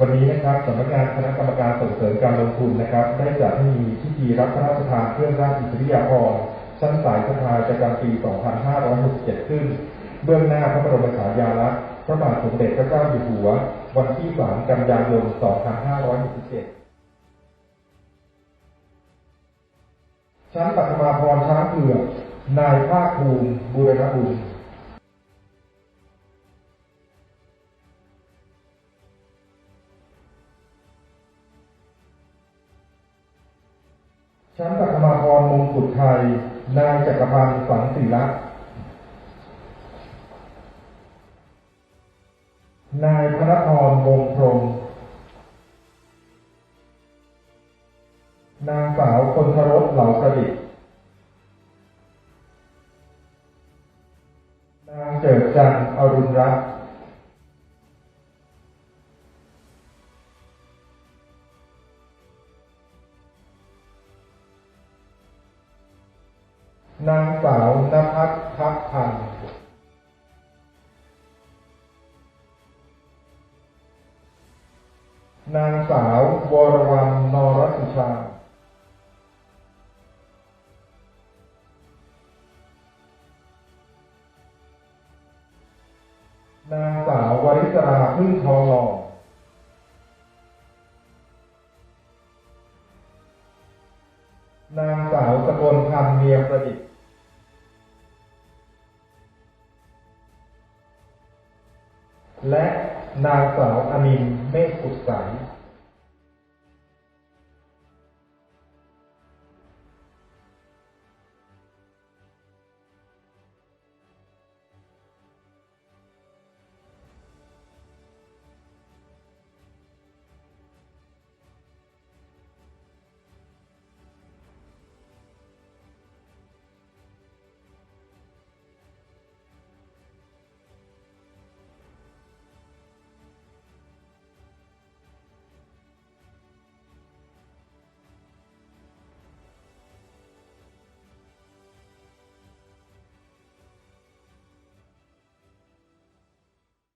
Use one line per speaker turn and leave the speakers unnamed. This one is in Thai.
วันนี้นะครับสำนักงานคณะกรรมการส่งเสริมการลงทุนนะครับ ได้จัดให้มีพิธีรับพระราชทานเครื่องราชอิสริยาภรณ์ชั้นสายสภาประจำปี 2567 ขึ้น เบื้องหน้าพระบรมฉายาลักษณ์พระบาทสมเด็จพระเจ้าอยู่หัว วันที่ 3 กันยายน 2567ชั้นปัทมาพรช้างเผือกนายภาคภูมิบูรณบุญ ชั้นปัทมาพรมงกุฎไทย นายจักรพันธ์สังศิลักษ์นายพระพรวงพรม นางสาวคนทรสเหล่าประดิษฐ์นางเจิดจันทร์อรุณรัตน์ นางสาวนภัสทัพพันธ์นางสาววรวรรณนรสุชานางสาววริศราพึ่งทองหล่อนางสาวสกลพันธ์เมียประดิษฐ และนางสาวอนินเมฆสุดใส